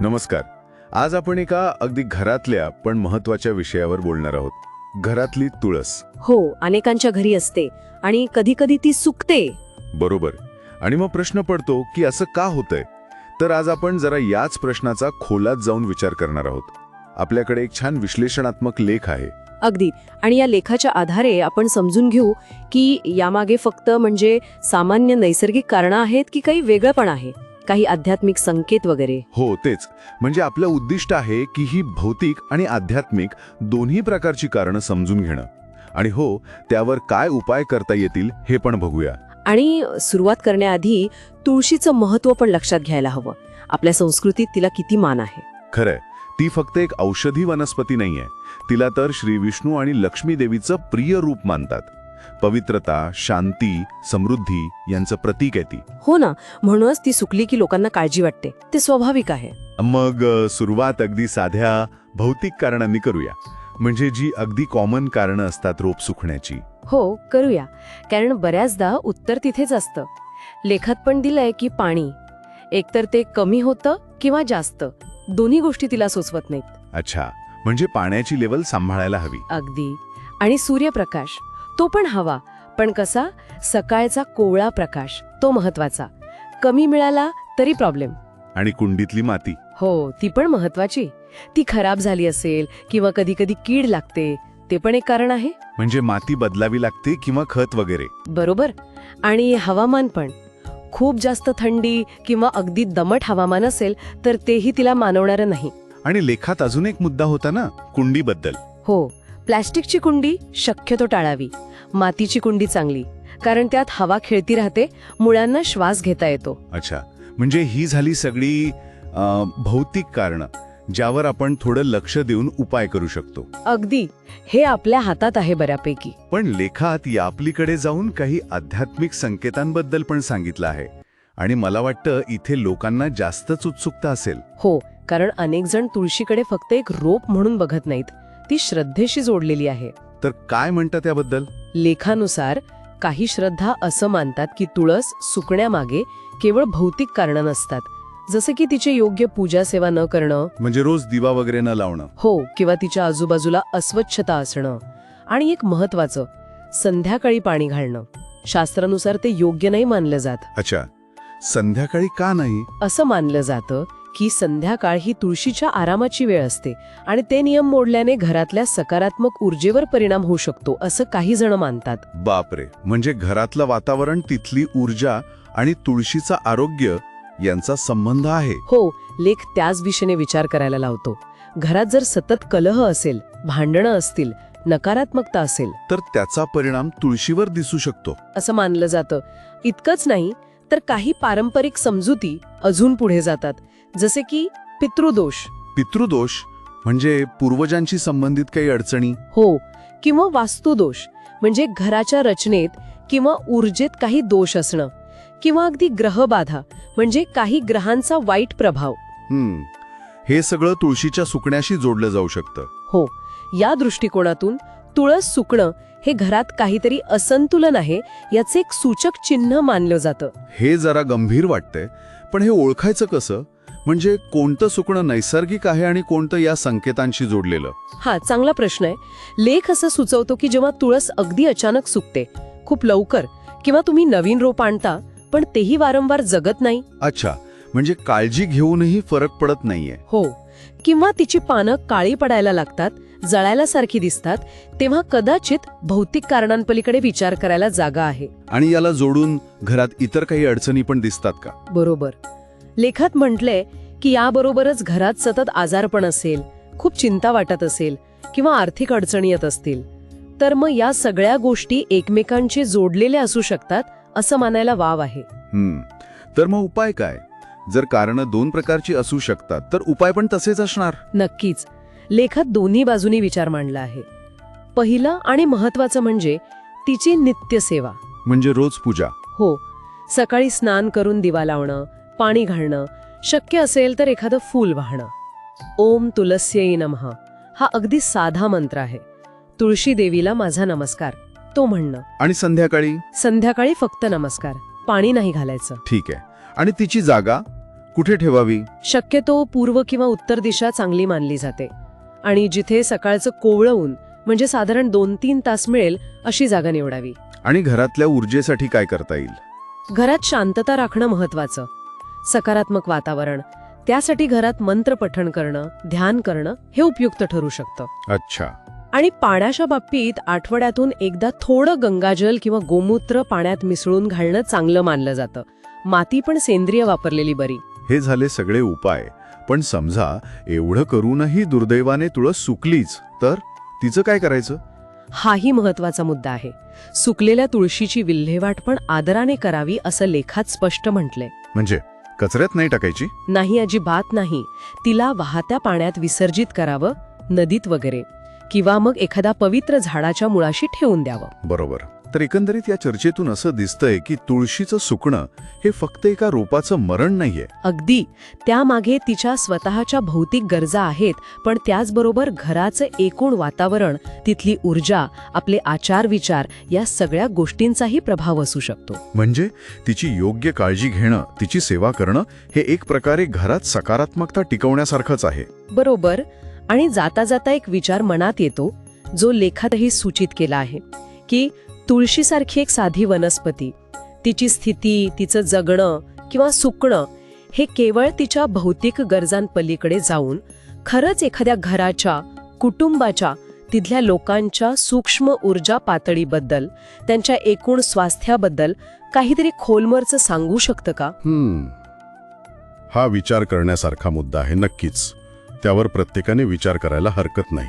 नमस्कार. आज आपण एका अगदी घरातल्या पण महत्त्वाच्या विषयावर बोलणार आहोत. घरातली तुळस. हो अनेकांच्या घरी असते आणि कधी कधी ती सुकते. बरोबर. आणि मग प्रश्न पडतो की असं का होतंय? तर आज आपण जरा याच प्रश्नाचा खोलात जाऊन विचार करणार आहोत. आपल्याकडे एक छान विश्लेषणात्मक लेख आहे. अगदी. आणि या लेखाच्या आधारे आपण समजून घेऊ की यामागे फक्त म्हणजे सामान्य नैसर्गिक कारणं आहेत की काही वेगळं पण आहे. काही आध्यात्मिक संकेत वगैरे. हो तेच. म्हणजे आपलं उद्दिष्ट आहे की ही भौतिक आणि आध्यात्मिक दोन्ही प्रकारची कारणं समजून घेणं. आणि हो त्यावर काय उपाय करता येतील हे पण बघूया. आणि सुरुवात करण्याआधी तुळशीचं महत्त्व पण लक्षात घ्यायला हवं. आपल्या संस्कृतीत तिला किती मान आहे? खरंय. ती फक्त एक औषधी वनस्पती नाहीये. तिला तर श्री विष्णू आणि लक्ष्मी देवीचं प्रिय रूप मानतात. पवित्रता शांती समृद्धी यांचं प्रतीक आहे ती. हो ना म्हणूनच ती सुकली की लोकांना काळजी वाटते. ते स्वाभाविक आहे. मग अ, सुरुवात अगदी साध्या भौतिक कारणांनी करूया. म्हणजे जी अगदी कॉमन कारणं असतात रोप सुकण्याची. हो करूया. कारण बऱ्याचदा उत्तर तिथेच असतं. लेखात पण दिलंय की पाणी. एकतर ते कमी होतं किंवा जास्त. दोन्ही गोष्टी तिला सुचवत नाहीत. अच्छा. म्हणजे पाण्याची लेवल सांभाळायला हवी. अगदी. आणि सूर्यप्रकाश. तो पण हवा. पण कसा? सकाळचा कोवळा प्रकाश. तो महत्त्वाचा. कमी मिळाला तरी प्रॉब्लेम. आणि कुंडीतली माती. हो ती पण महत्वाची. ती खराब झाली असेल किंवा कधी कधी कीड लागते ते पण एक कारण आहे. म्हणजे माती बदलावी लागते किंवा खत वगैरे. बरोबर. आणि हवामान पण. खूप जास्त थंडी किंवा अगदी दमट हवामान असेल तर तेही तिला मानवणारं नाही. आणि लेखात अजून एक मुद्दा होता ना कुंडीबद्दल. हो. प्लॅस्टिकची कुंडी शक्यतो टाळावी. मातीची कुंडी चांगली कारण त्यात हवा खेळती राहते मुळांना श्वास घेता येतो. अच्छा. म्हणजे ही झाली सगळी भौतिक कारणं ज्यावर आपण थोडं लक्ष देऊन उपाय करू शकतो. अगदी. हे आपल्या हातात आहे बऱ्यापैकी. पण लेखात यापलीकडे जाऊन काही आध्यात्मिक संकेतांबद्दल पण सांगितलं आहे. आणि मला वाटतं इथे लोकांना जास्तच उत्सुकता असेल. हो कारण अनेक जण तुळशीकडे फक्त एक रोप म्हणून बघत नाहीत. ती श्रद्धेशी जोडलेली आहे. तर काय म्हणतात त्याबद्दल लेखानुसार काही श्रद्धा असं मानतात की तुळस सुकण्यामागे केवळ भौतिक कारणं नसतात. जसं की तिचे योग्य पूजा सेवा न करणं. म्हणजे रोज दिवा वगैरे न लावणं. हो किंवा तिच्या आजूबाजूला अस्वच्छता असणं. आणि एक महत्वाचं संध्याकाळी पाणी घालणं. शास्त्रानुसार ते योग्य नाही मानलं जात. अच्छा संध्याकाळी का नाही? असं मानलं जातं की संध्याकाळ ही तुळशीच्या आरामाची वेळ असते आणि ते नियम मोडल्याने घरातल्या सकारात्मक ऊर्जेवर परिणाम होऊ शकतो असं काही जण मानतात. बापरे! म्हणजे घरातलं वातावरण तिथली ऊर्जा आणि तुळशीचं आरोग्य यांचा संबंध आहे. हो लेख त्याच दिशेने विचार करायला लावतो. घरात जर सतत कलह असेल भांडणं असतील नकारात्मकता असेल. तर त्याचा परिणाम तुळशीवर दिसू शकतो. असं मानलं जातं. इतकंच नाही तर काही पारंपरिक समजुती अजून पुढे जातात जसे की पितृदोष. पितृदोष म्हणजे पूर्वजांशी संबंधित काही अडचणी? हो किंवा वास्तुदोष म्हणजे घराच्या रचनेत किंवा ऊर्जेत काही दोष असणं किंवा अगदी ग्रहबाधा म्हणजे काही ग्रहांचा वाईट प्रभाव. हम्म हे सगळं तुळशीच्या सुकण्याशी जोडलं जाऊ शकतं. हो या दृष्टिकोनातून तुळस सुकणं हे घरात काहीतरी असंतुलन आहे याचे एक सूचक चिन्ह मानलं जातं. हे जरा गंभीर वाटतंय पण हे ओळखायचं कसं? म्हणजे कोणतं सुकणं नैसर्गिक आहे आणि कोणतं या संकेतांशी जोडलेलं? हा चांगला प्रश्न आहे. लेख असं सुचवतो की जेव्हा तुळस अगदी अचानक सुकते खूप लवकर किंवा तुम्ही नवीन रोप आणता पण तेही वारंवार जगत नाही. अच्छा म्हणजे काळजी घेऊनही फरक पडत नाहीये. हो किंवा तिची पानं काळी पडायला लागतात जळायला सारखी दिसतात तेव्हा कदाचित भौतिक कारणांपलीकडे विचार करायला जागा आहे. आणि याला जोडून घरात इतर काही अडचणी पण दिसतात का? बरोबर. लेखात म्हटलंय की याबरोबरच घरात सतत आजारपण असेल खूप चिंता वाटत असेल किंवा आर्थिक अडचणी येत असतील. तर मग या सगळ्या गोष्टी एकमेकांशी जोडलेल्या असू शकतात असं मानायला वाव आहे. तर मग उपाय काय? जर कारणं दोन प्रकारची असू शकतात तर उपाय पण तसेच असणार? नक्कीच. लेखात दोन्ही बाजूनी विचार मांडला आहे. पहिलं आणि महत्वाचं म्हणजे तिची नित्यसेवा. म्हणजे रोज पूजा. हो सकाळी स्नान करून दिवा लावणं पाणी घालणं शक्य असेल तर एखादं फूल वाहणं. ओम तुलस्यै नमः. हा अगदी साधा मंत्र आहे. तुळशी देवीला माझा नमस्कार. तो म्हणणं. आणि संध्याकाळी? संध्याकाळी फक्त नमस्कार. पाणी नाही घालायचं. ठीक आहे. आणि तिची जागा? कुठे ठेवावी? शक्यतो पूर्व किंवा उत्तर दिशा चांगली मानली जाते. आणि जिथे सकाळचं कोवळं ऊन म्हणजे साधारण दोन तीन तास मिळेल अशी जागा निवडावी. आणि घरातल्या ऊर्जेसाठी काय करता येईल? घरात शांतता राखणं महत्वाचं सकारात्मक वातावरण. त्यासाठी घरात मंत्र पठण करणं ध्यान करणं हे उपयुक्त ठरू शकतं. अच्छा. आणि पाण्याच्या बाबतीत आठवड्यातून एकदा थोडं गंगाजल किंवा गोमूत्र पाण्यात मिसळून घालणं चांगलं मानलं जातं. माती पण सेंद्रिय वापरलेली बरी. हे झाले सगळे उपाय. पण समजा एवढं करूनही दुर्दैवाने तुळस सुकलीच तर तिचं काय करायचं? हाही महत्त्वाचा मुद्दा आहे. सुकलेल्या तुळशीची विल्हेवाट पण आदराने करावी असं लेखात स्पष्ट म्हटलंय. म्हणजे कचऱ्यात नाही टाकायची? नाही अजिबात नाही. तिला वाहत्या पाण्यात विसर्जित करावं नदीत वगैरे. किंवा मग एखाद्या पवित्र झाडाच्या मुळाशी ठेवून द्यावं. बरोबर. तर एकंदरीत या चर्चेतून असं दिसतंय की तुळशीचं सुकणं हे फक्त एका रोपाचं मरण नाहीये. अगदी. त्यामागे तिच्या स्वतःच्या भौतिक गरजा आहेत पण त्याचबरोबर घराचं एकूण वातावरण तिथली ऊर्जा आपले आचार विचार या सगळ्या गोष्टींचाही प्रभाव असू शकतो. म्हणजे तिची योग्य काळजी घेणं तिची सेवा करणं हे एक प्रकारे घरात सकारात्मकता टिकवण्यासारखंच आहे. बरोबर. आणि जाता जाता एक विचार मनात येतो जो लेखातही सूचित केला आहे की तुळशीसारखी एक साधी वनस्पती. तिची स्थिती तिचं जगणं किंवा सुकणं हे केवळ तिच्या भौतिक गरजांपलीकडे जाऊन खरंच एखाद्या घराच्या कुटुंबाच्या तिथल्या लोकांच्या सूक्ष्म ऊर्जा पातळीबद्दल त्यांच्या एकूण स्वास्थ्याबद्दल काहीतरी खोलमरचं सांगू शकतं का? हा विचार करण्यासारखा मुद्दा आहे नक्कीच. त्यावर प्रत्येकाने विचार करायला हरकत नाही.